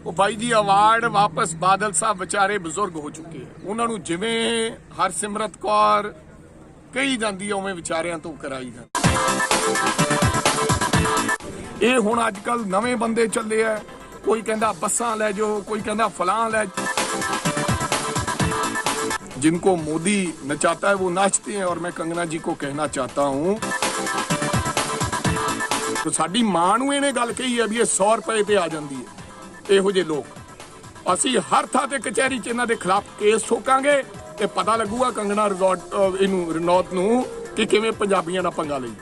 ਉਹ ਬਾਈ ਜੀ ਅਵਾਰਡ ਵਾਪਸ ਬਾਦਲ ਸਾਹਿਬ ਵਿਚਾਰੇ ਬਜ਼ੁਰਗ ਹੋ ਚੁੱਕੇ ਆ ਉਹਨਾਂ ਨੂੰ ਜਿਵੇਂ ਹਰਸਿਮਰਤ ਕੌਰ ਕਹੀ ਜਾਂਦੀ ਆ ਉਵੇਂ ਵਿਚਾਰਿਆਂ ਤੋਂ ਕਰਾਈ ਜਾਂਦੀ ਇਹ ਹੁਣ ਅੱਜ ਕੱਲ ਨਵੇਂ ਬੰਦੇ ਚੱਲੇ ਆ ਕੋਈ ਕਹਿੰਦਾ ਬੱਸਾਂ ਲੈ ਜਾਓ ਕੋਈ ਕਹਿੰਦਾ ਫਲਾਂ ਲੈ जिनको मोदी नचाता है वो नाचते हैं और मैं कंगना जी को कहना चाहता हूं तो ਸਾਡੀ ਮਾਂ ਨੂੰ ਇਹਨੇ ਗੱਲ ਕਹੀ ਹੈ ਵੀ ਇਹ 100 ਰੁਪਏ ਤੇ ਆ ਜਾਂਦੀ ਹੈ ਇਹੋ ਜਿਹੇ ਲੋਕ। ਅਸੀਂ ਹਰ ਥਾਂ ਤੇ ਕਚਹਿਰੀ ਚ ਇਹਨਾਂ ਦੇ ਖਿਲਾਫ ਕੇਸ ਠੋਕਾਂਗੇ ਤੇ ਪਤਾ ਲੱਗੂਗਾ ਕੰਗਣਾ ਰਿਜ਼ੋਰਟ ਇਹਨੂੰ ਰਣੌਤ ਨੂੰ ਕਿ ਕਿਵੇਂ ਪੰਜਾਬੀਆਂ ਨਾਲ ਪੰਗਾ ਲਈ।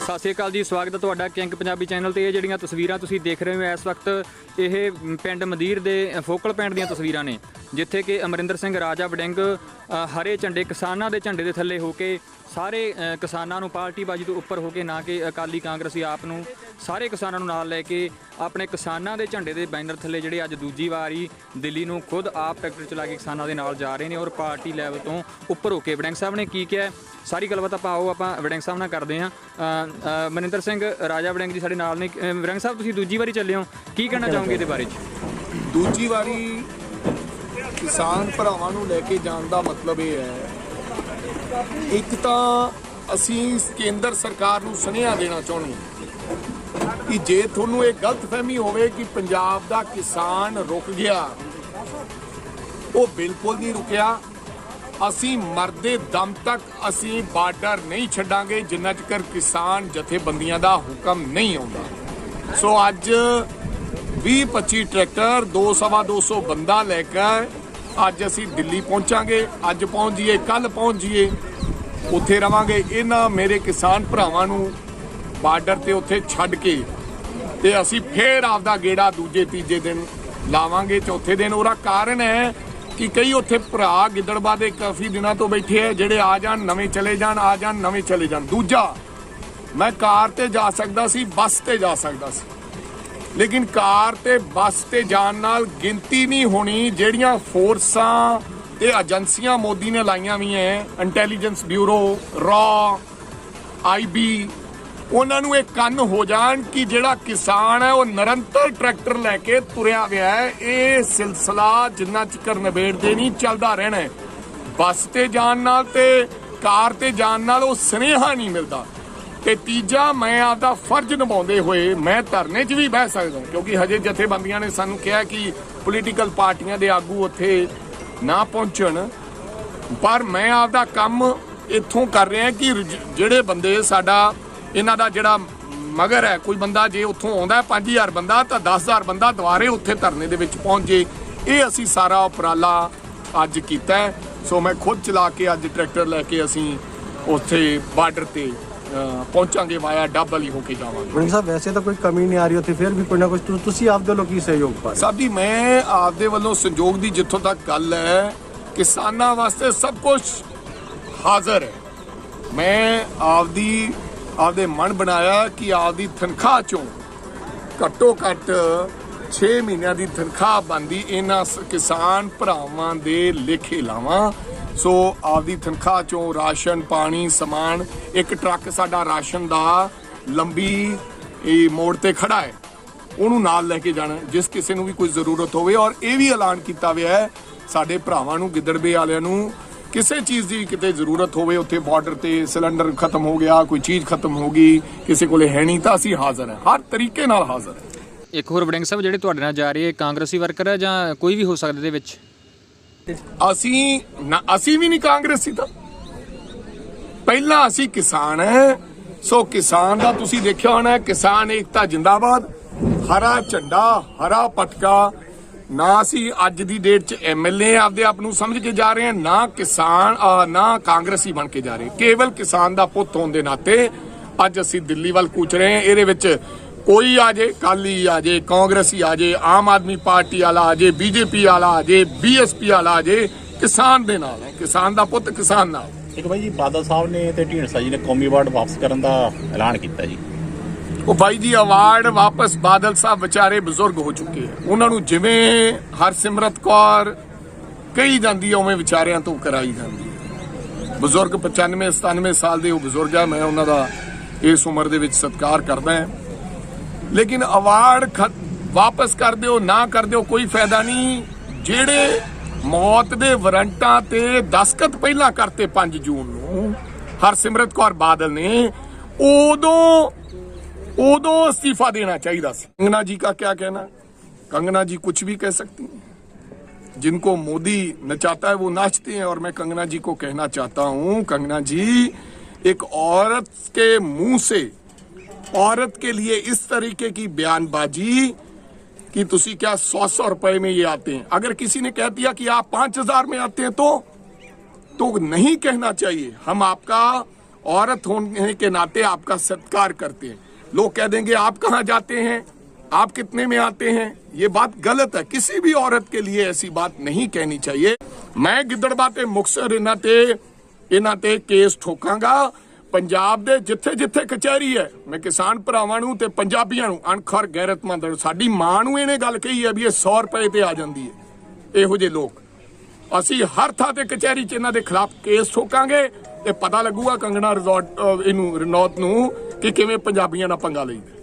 ਸਤਿ ਸ਼੍ਰੀ ਅਕਾਲ ਜੀ, ਸਵਾਗਤ ਹੈ ਤੁਹਾਡਾ ਕਿੰਗ ਪੰਜਾਬੀ ਚੈਨਲ ਤੇ। ਇਹ ਜਿਹੜੀਆਂ ਤਸਵੀਰਾਂ ਤੁਸੀਂ ਦੇਖ ਰਹੇ ਹੋ ਇਸ ਵਕਤ, ਇਹ ਪਿੰਡ ਮਦੀਰ ਦੇ ਫੋਕਲ ਪੁਆਇੰਟ ਦੀਆਂ ਤਸਵੀਰਾਂ ਨੇ। ਜਿੱਥੇ ਕਿ ਅਮਰਿੰਦਰ ਸਿੰਘ ਰਾਜਾ ਵੜਿੰਗ ਹਰੇ ਝੰਡੇ ਕਿਸਾਨਾਂ ਦੇ ਝੰਡੇ ਦੇ ਥੱਲੇ ਹੋ ਕੇ ਸਾਰੇ ਕਿਸਾਨਾਂ ਨੂੰ ਪਾਰਟੀਬਾਜ਼ੀ ਤੋਂ ਉੱਪਰ ਹੋ ਕੇ ਨਾ ਕਿ ਅਕਾਲੀ ਕਾਂਗਰਸੀ ਆਪ ਨੂੰ ਸਾਰੇ ਕਿਸਾਨਾਂ ਨੂੰ ਨਾਲ ਲੈ ਕੇ ਆਪਣੇ ਕਿਸਾਨਾਂ ਦੇ ਝੰਡੇ ਦੇ ਬੈਨਰ ਥੱਲੇ ਜਿਹੜੇ ਅੱਜ ਦੂਜੀ ਵਾਰੀ ਦਿੱਲੀ ਨੂੰ ਖੁਦ ਆਪ ਟਰੈਕਟਰ ਚਲਾ ਕੇ ਕਿਸਾਨਾਂ ਦੇ ਨਾਲ ਜਾ ਰਹੇ ਨੇ ਔਰ ਪਾਰਟੀ ਲੈਵਲ ਤੋਂ ਉੱਪਰ ਹੋ ਕੇ। ਵੜਿੰਗ ਸਾਹਿਬ ਨੇ ਕੀ ਕਿਹਾ? ਸਾਰੀ ਗੱਲਬਾਤ ਆਪਾਂ ਆਓ ਆਪਾਂ ਵੜਿੰਗ ਸਾਹਿਬ ਨਾਲ ਕਰਦੇ ਹਾਂ। ਅ, ਮਨਿੰਦਰ ਸਿੰਘ ਰਾਜਾ ਵੜਿੰਗ ਜੀ ਸਾਡੇ ਨਾਲ ਨੇ। ਅ, ਵੜਿੰਗ ਸਾਹਿਬ ਤੁਸੀਂ ਦੂਜੀ ਵਾਰੀ ਚੱਲੇ ਹੋ। ਕੀ ਕਹਿਣਾ ਚਾਹੋਗੇ ਇਹਦੇ ਬਾਰੇ ਚ? ਦੂਜੀ ਵਾਰੀ ਕਿਸਾਨ ਭਰਾਵਾਂ ਨੂੰ ਲੈ ਕੇ ਜਾਣ ਦਾ ਮਤਲਬ ਇਹ ਹੈ। ਇੱਕ ਤਾਂ ਅਸੀਂ ਕੇਂਦਰ ਸਰਕਾਰ ਨੂੰ ਸੁਨੇਹਾ ਦੇਣਾ ਚਾਹੁੰਦੇ ਹਾਂ ਕਿ ਜੇ ਤੁਹਾਨੂੰ ਇਹ ਗਲਤਫਹਿਮੀ ਹੋਵੇ ਕਿ ਪੰਜਾਬ ਦਾ ਕਿਸਾਨ ਰੁਕ ਗਿਆ, ਉਹ ਬਿਲਕੁਲ ਨਹੀਂ ਰੁਕਿਆ, ਅਸੀਂ ਮਰਦੇ ਦਮ ਤੱਕ ਅਸੀਂ ਬਾਰਡਰ ਨਹੀਂ ਛੱਡਾਂਗੇ, ਜਿੰਨਾ ਚਿਰ ਕਿਸਾਨ ਜਥੇਬੰਦੀਆਂ ਦਾ ਹੁਕਮ ਨਹੀਂ ਆਉਂਦਾ। ਸੋ ਅੱਜ 20 25 ਟਰੈਕਟਰ 2 ਸਵਾ 200 ਬੰਦਾ ਲੈ ਕੇ ਅੱਜ ਅਸੀਂ ਦਿੱਲੀ ਪਹੁੰਚਾਂਗੇ, ਅੱਜ ਪਹੁੰਚ ਜੀਏ ਕੱਲ ਪਹੁੰਚ ਜੀਏ ਉੱਥੇ ਰਵਾਂਗੇ। ਇਹਨਾਂ ਮੇਰੇ ਕਿਸਾਨ ਭਰਾਵਾਂ ਨੂੰ ਬਾਰਡਰ ਤੇ ਉੱਥੇ ਛੱਡ ਕੇ ਤੇ ਅਸੀਂ ਫੇਰ ਆਪਦਾ ਗੇੜਾ ਦੂਜੇ, ਤੀਜੇ ਦਿਨ ਲਾਵਾਂਗੇ, ਚੌਥੇ ਦਿਨ। ਉਹਦਾ ਕਾਰਨ ਹੈ ਕਿ ਕਈ ਉੱਥੇ ਭਰਾ ਗਿੱਦੜਬਾ ਦੇ ਕਾਫੀ ਦਿਨਾਂ ਤੋਂ ਬੈਠੇ ਆ, ਜਿਹੜੇ ਆ ਜਾਣ, ਨਵੇਂ ਚਲੇ ਜਾਣ, ਆ ਜਾਣ, ਨਵੇਂ ਚਲੇ ਜਾਣ। ਦੂਜਾ, ਮੈਂ ਕਾਰ ਤੇ ਜਾ ਸਕਦਾ ਸੀ, ਬੱਸ ਤੇ ਜਾ ਸਕਦਾ ਸੀ। ਲੇਕਿਨ ਕਾਰ ਤੇ ਬੱਸ ਤੇ ਜਾਣ ਨਾਲ ਗਿਣਤੀ ਨਹੀਂ ਹੋਣੀ, ਜਿਹੜੀਆਂ ਫੋਰਸਾਂ ਤੇ ਏਜੰਸੀਆਂ ਮੋਦੀ ਨੇ ਲਾਈਆਂ ਵੀ ਐ ਇੰਟੈਲੀਜੈਂਸ ਬਿਊਰੋ ਰਾ ਆਈਬੀ ਉਹਨਾਂ ਨੂੰ ਇਹ ਕੰਨ ਹੋ ਜਾਣ ਕਿ ਜਿਹੜਾ ਕਿਸਾਨ ਹੈ ਉਹ ਨਿਰੰਤਰ ਟਰੈਕਟਰ ਲੈ ਕੇ ਤੁਰਿਆ ਹੋਇਆ ਹੈ ਇਹ ਸਿਲਸਿਲਾ ਜਿੰਨਾ ਚਿਰ ਨਿਬੇੜਦੇ ਨਹੀਂ ਚੱਲਦਾ ਰਹਿਣਾ ਹੈ ਬੱਸ ਤੇ ਜਾਣ ਨਾਲ ਤੇ ਕਾਰ ਤੇ ਜਾਣ ਨਾਲ ਉਹ ਸਨੇਹਾ ਨਹੀਂ ਮਿਲਦਾ। ਤੇ ਤੀਜਾ ਮੈਂ ਆਪਦਾ ਫਰਜ਼ ਨਿਭਾਉਂਦੇ ਹੋਏ ਮੈਂ ਧਰਨੇ 'ਚ ਵੀ ਬਹਿ ਸਕਦਾ ਕਿਉਂਕਿ ਹਜੇ ਜਥੇਬੰਦੀਆਂ ਨੇ ਸਾਨੂੰ ਕਿਹਾ ਕਿ ਪੋਲੀਟੀਕਲ ਪਾਰਟੀਆਂ ਦੇ ਆਗੂ ਉੱਥੇ ਨਾ ਪਹੁੰਚਣ। ਪਰ ਮੈਂ ਆਪਦਾ ਕੰਮ ਇੱਥੋਂ ਕਰ ਰਿਹਾ ਕਿ ਜਿਹੜੇ ਬੰਦੇ ਸਾਡਾ, ਇਹਨਾਂ ਦਾ ਜਿਹੜਾ ਮਗਰ ਹੈ, ਕੋਈ ਬੰਦਾ ਜੇ ਉੱਥੋਂ ਆਉਂਦਾ 5000 ਬੰਦਾ, ਤਾਂ 10000 ਬੰਦਾ ਦੁਬਾਰੇ ਉੱਥੇ ਧਰਨੇ ਦੇ ਵਿੱਚ ਪਹੁੰਚ। ਜੇ ਇਹ ਅਸੀਂ ਸਾਰਾ ਉਪਰਾਲਾ ਅੱਜ ਕੀਤਾ ਸੋ ਮੈਂ ਖੁਦ ਚਲਾ ਕੇ ਅੱਜ ਟਰੈਕਟਰ ਲੈ ਕੇ ਅਸੀਂ ਉੱਥੇ ਬਾਰਡਰ ਤੇ ਪਹੁੰਚਾਂਗੇ ਵਾਇਆ ਡੱਬ ਵਾਲੀ ਹੋ ਕੇ ਜਾਵਾਂਗੇ। ਵੜਿੰਗ ਸਾਹਿਬ ਵੈਸੇ ਤਾਂ ਕੋਈ ਕਮੀ ਨਹੀਂ ਆ ਰਹੀ ਉੱਥੇ ਫਿਰ ਵੀ ਕੋਈ ਨਾ ਕੁਝ ਤੁਸੀਂ ਆਪਦੇ ਵੱਲੋਂ ਕੀ ਸਹਿਯੋਗ ਪਾ ਰਹੇ ਸਾਹਿਬ ਜੀ ਮੈਂ ਆਪਦੇ ਵੱਲੋਂ ਸੰਯੋਗ ਦੀ ਜਿੱਥੋਂ ਤੱਕ ਗੱਲ ਹੈ ਕਿਸਾਨਾਂ ਵਾਸਤੇ ਸਭ ਕੁਝ ਹਾਜ਼ਰ ਹੈ। ਮੈਂ ਆਪਦੀ ਆਪਦੇ ਮਨ ਬਣਾਇਆ ਕਿ ਆਪਦੀ ਤਨਖਾਹ ਚੋਂ ਘੱਟੋ ਘੱਟ 6 ਮਹੀਨਿਆਂ ਦੀ ਤਨਖਾਹ ਬੰਦੀ ਇਹਨਾਂ ਕਿਸਾਨ ਭਰਾਵਾਂ ਦੇ ਲੇਖੇ ਲਾਵਾਂ। ਸੋ ਆਪਦੀ ਤਨਖਾਹ ਚੋਂ ਰਾਸ਼ਨ, ਪਾਣੀ, ਸਮਾਨ, ਇੱਕ ਟਰੱਕ ਸਾਡਾ ਰਾਸ਼ਨ ਦਾ ਲੰਬੀ ਇਹ ਮੋੜ ਤੇ ਖੜਾ ਹੈ। ਉਹਨੂੰ ਨਾਲ ਲੈ ਕੇ ਜਾਣਾ, ਜਿਸ ਕਿਸੇ ਨੂੰ ਵੀ ਕੋਈ ਜ਼ਰੂਰਤ ਹੋਵੇ। ਔਰ ਇਹ ਵੀ ਐਲਾਨ ਕੀਤਾ ਹੋਇਆ ਹੈ, ਸਾਡੇ ਭਰਾਵਾਂ ਨੂੰ ਗਿੱਦੜਵੇ ਵਾਲਿਆਂ ਨੂੰ, ਕਿਸੇ ਚੀਜ਼ ਦੀ ਕਿਤੇ ਜ਼ਰੂਰਤ ਹੋਵੇ, ਉੱਥੇ ਬਾਰਡਰ ਤੇ ਸਿਲੰਡਰ ਖਤਮ ਹੋ ਗਿਆ, ਕੋਈ ਚੀਜ਼ ਖਤਮ ਹੋ ਗਈ, ਕਿਸੇ ਕੋਲੇ ਹੈ ਨਹੀਂ, ਤਾਂ ਅਸੀਂ ਹਾਜ਼ਰ ਹਾਂ। ਹਰ ਤਰੀਕੇ ਨਾਲ ਹਾਜ਼ਰ ਹਾਂ। ਇੱਕ ਹੋਰ ਵੜਿੰਗ ਸਾਹਿਬ, ਜਿਹੜੇ ਤੁਹਾਡੇ ਨਾਲ ਜਾ ਰਹੇ, ਕਾਂਗਰਸੀ ਵਰਕਰ ਹੈ ਜਾਂ ਕੋਈ ਵੀ ਹੋ ਸਕਦਾ ਇਹਦੇ ਵਿੱਚ? ਅਸੀਂ ਨਾ, ਅਸੀਂ ਵੀ ਨਹੀਂ ਕਾਂਗਰਸੀ ਤਾਂ। ਪਹਿਲਾਂ ਅਸੀਂ ਕਿਸਾਨ ਹੈ ਸੋ ਕਿਸਾਨ ਦਾ ਤੁਸੀਂ ਦੇਖਿਆ ਹੋਣਾ, ਕਿਸਾਨ ਏਕਤਾ ਜਿੰਦਾਬਾਦ। ਹਰਾ ਝੰਡਾ, ਹਰਾ ਪਟਕਾ। ਨਾ ਅਸੀਂ ਅੱਜ ਦੀ ਡੇਟ 'ਚ ਐਮਐਲਏ ਆਪਦੇ ਆਪ ਨੂੰ ਸਮਝ ਕੇ ਜਾ ਰਹੇ ਹਾਂ, ਨਾ ਕਿਸਾਨ ਨਾ ਕਾਂਗਰਸੀ ਬਣ ਕੇ ਜਾ ਰਹੇ। ਕੇਵਲ ਕਿਸਾਨ ਦਾ ਪੁੱਤ ਹੋਣ ਦੇ ਨਾਤੇ ਅੱਜ ਅਸੀਂ ਦਿੱਲੀ ਵੱਲ ਕੂਚ ਰਹੇ ਹਾਂ। ਇਹਦੇ ਵਿੱਚ ਕੋਈ ਆ ਜੇ ਕਾਲੀ ਆ ਜੇ ਕਾਂਗਰਸੀ ਆ ਜੇ ਆਮ ਆਦਮੀ ਪਾਰਟੀ ਵਾਲਾ ਆ ਜੇ ਬੀਜੇਪੀ ਵਾਲਾ ਆ ਜੇ ਬੀਐਸਪੀ ਵਾਲਾ ਆ ਜੇ ਕਿਸਾਨ ਦੇ ਨਾਲ ਹੈ। ਕਿਸਾਨ ਦਾ ਪੁੱਤ ਕਿਸਾਨ ਨਾਲ। ਇੱਕ ਭਾਈ ਜੀ ਬਾਦਲ ਸਾਹਿਬ ਨੇ ਤੇ ਢੀਂਡਸਾ ਜੀ ਨੇ ਕੌਮੀ ਅਵਾਰਡ ਵਾਪਸ ਕਰਨ ਦਾ ਐਲਾਨ ਕੀਤਾ ਜੀ। ਉਹ ਬਾਈ ਜੀ ਅਵਾਰਡ ਵਾਪਸ ਬਾਦਲ ਸਾਹਿਬ ਵਿਚਾਰੇ ਬਜ਼ੁਰਗ ਹੋ ਚੁੱਕੇ ਆ। ਉਹਨਾਂ ਨੂੰ ਜਿਵੇਂ ਹਰਸਿਮਰਤ ਕੌਰ ਕਹੀ ਜਾਂਦੀ ਆ ਉਵੇਂ ਵਿਚਾਰਿਆਂ ਤੋਂ ਕਰਾਈ ਜਾਂਦੀ ਹੈ ਬਜ਼ੁਰਗ 95 97 ਸਾਲ ਦੇ ਉਹ ਬਜ਼ੁਰਗ ਆ। ਮੈਂ ਉਹਨਾਂ ਦਾ ਇਸ ਉਮਰ ਦੇ ਵਿੱਚ ਸਤਿਕਾਰ ਕਰਦਾ ਹਾਂ। ਲੇਕਿਨ ਅਵਾਰਡ ਖਤ- ਵਾਪਸ ਕਰ ਦਿਓ ਨਾ ਕਰ ਦਿਓ ਕੋਈ ਫਾਇਦਾ ਨਹੀਂ ਜਿਹੜੇ ਮੌਤ ਦੇ ਵਾਰੰਟਾਂ ਤੇ ਦਸਖਤ ਪਹਿਲਾਂ ਕਰਤੇ 5 ਜੂਨ ਨੂੰ ਹਰਸਿਮਰਤ ਕੌਰ ਬਾਦਲ ਨੇ ਉਦੋਂ ਉਦੋਂ ਅਸਤੀਫਾ ਦੇਣਾ ਚਾਹੀਦਾ ਸੀ ਕੰਗਨਾ ਜੀ का क्या कहना कंगना जी कुछ भी कह सकती हैं जिनको मोदी नचाता है वो नाचते हैं और मैं कंगना जी को कहना चाहता हूं कंगना जी एक औरत के मुंह से औरत के लिए इस तरीके की बयानबाजी कि तुसी क्या सौ सौ रुपए में ये आते हैं अगर किसी ने कह दिया कि आप पांच हजार में आते हैं तो तो नहीं कहना चाहिए हम आपका औरत होने के नाते आपका सत्कार करते हैं लोग कह देंगे आप कहां जाते हैं आप कितने में आते हैं ये बात गलत है किसी भी औरत के लिए ऐसी बात नहीं कहनी चाहिए मैं ਗਿੱਦੜਬਾਹ ਤੇ ਮੁਕਤਸਰ ਇਹਨਾਂ ਤੇ ਇਹਨਾਂ ਤੇ ਕੇਸ ਠੋਕਾਂਗਾ ਪੰਜਾਬ ਦੇ ਜਿੱਥੇ ਜਿੱਥੇ ਕਚਹਿਰੀ ਹੈ, ਮੈਂ ਕਿਸਾਨ ਭਰਾਵਾਂ ਨੂੰ ਤੇ ਪੰਜਾਬੀਆਂ ਨੂੰ ਅਣਖਰ ਗੈਰਤਮੰਦ ਸਾਡੀ ਮਾਂ ਨੂੰ ਇਹਨੇ ਗੱਲ ਕਹੀ ਹੈ ਵੀ ਇਹ 100 ਰੁਪਏ ਤੇ ਆ ਜਾਂਦੀ ਹੈ। ਇਹੋ ਜਿਹੇ ਲੋਕ। ਅਸੀਂ ਹਰ ਥਾਂ ਤੇ ਕਚਹਿਰੀ 'ਚ ਇਹਨਾਂ ਦੇ ਖਿਲਾਫ ਕੇਸ ਠੋਕਾਂਗੇ ਤੇ ਪਤਾ ਲੱਗੂਗਾ ਕੰਗਣਾ ਰਿਜ਼ੋਰਟ ਇਹਨੂੰ, ਰਣੌਤ ਨੂੰ ਕਿ ਕਿਵੇਂ ਪੰਜਾਬੀਆਂ ਨਾਲ ਪੰਗਾ ਲਈਦਾ।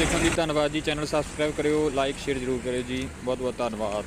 ਦੇਖਣ ਲਈ ਧੰਨਵਾਦ ਜੀ, ਚੈਨਲ ਸਬਸਕ੍ਰਾਈਬ ਕਰਿਓ ਲਾਈਕ ਸ਼ੇਅਰ ਜ਼ਰੂਰ ਕਰਿਓ ਜੀ ਬਹੁਤ ਬਹੁਤ ਧੰਨਵਾਦ।